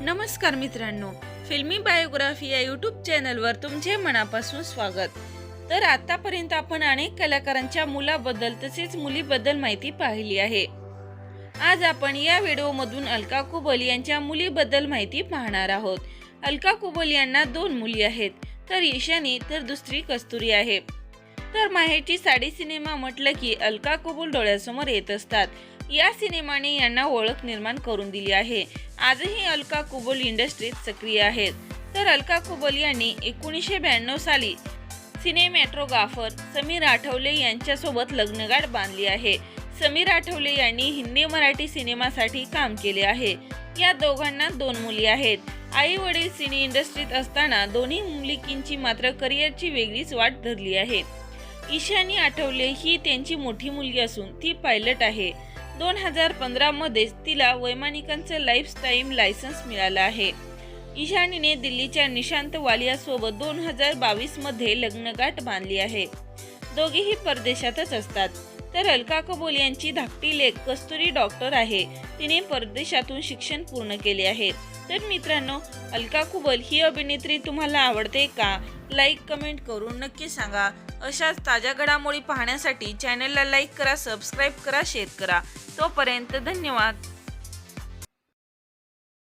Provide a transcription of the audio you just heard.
नमस्कार मित्रांनो फिल्मी बायोग्राफी या यूट्यूब चॅनलवर तुमचे मनापासून स्वागत. तर आतापर्यंत आपण अनेक कलाकारांच्या मुलाबद्दल तसेच मुलीबद्दल माहिती पाहिली आहे. आज आपण या व्हिडिओमधून अलका कुबल यांच्या मुलीबद्दल माहिती पाहणार आहोत. अलका कुबल यांना दोन मुली आहेत तर ईशानी तर दुसरी कस्तुरी आहे. तर माहेरची साडी सिनेमा म्हटलं की अलका कुबल डोळ्यासमोर येत असतात. या सिनेमाने यांना ओळख निर्माण करून दिली आहे. आजही अलका कुबल इंडस्ट्रीत सक्रिय आहेत. तर अलका कुबल यांनी एकोणीसशे ब्याण्णव साली सिनेमॅट्रोग्राफर समीर आठवले यांच्यासोबत लग्नगाठ बांधली आहे. समीर आठवले यांनी हिंदी मराठी सिनेमासाठी काम केले आहे. या दोघांना दोन मुली आहेत. आई वडील सिने इंडस्ट्रीत असताना दोन्ही मुलिकींची मात्र करिअरची वेगळीच वाट धरली आहे. ईशानी आठवले ही त्यांची मोठी मुलगी असून ती पायलट आहे. दोन हजार पंधरामध्येच तिला वैमानिकांचं लाईफ लायसन्स मिळालं आहे. ईशानीने दिल्लीच्या निशांत वालियासोबत दोन हजार बावीसमध्ये लग्नगाठ बांधली आहे. दोघेही परदेशातच असतात. तर अलका कबोल यांची धाकटी लेख कस्तुरी डॉक्टर आहे. तिने परदेशातून शिक्षण पूर्ण केले आहे. तर मित्रांनो अलका कुबल ही अभिनेत्री तुम्हाला आवडते का? लाईक कमेंट करून नक्की सांगा. अशाच ताज्या घडामोडी पाहण्यासाठी चॅनलला लाईक करा सबस्क्राईब करा शेअर करा. तोपर्यंत धन्यवाद.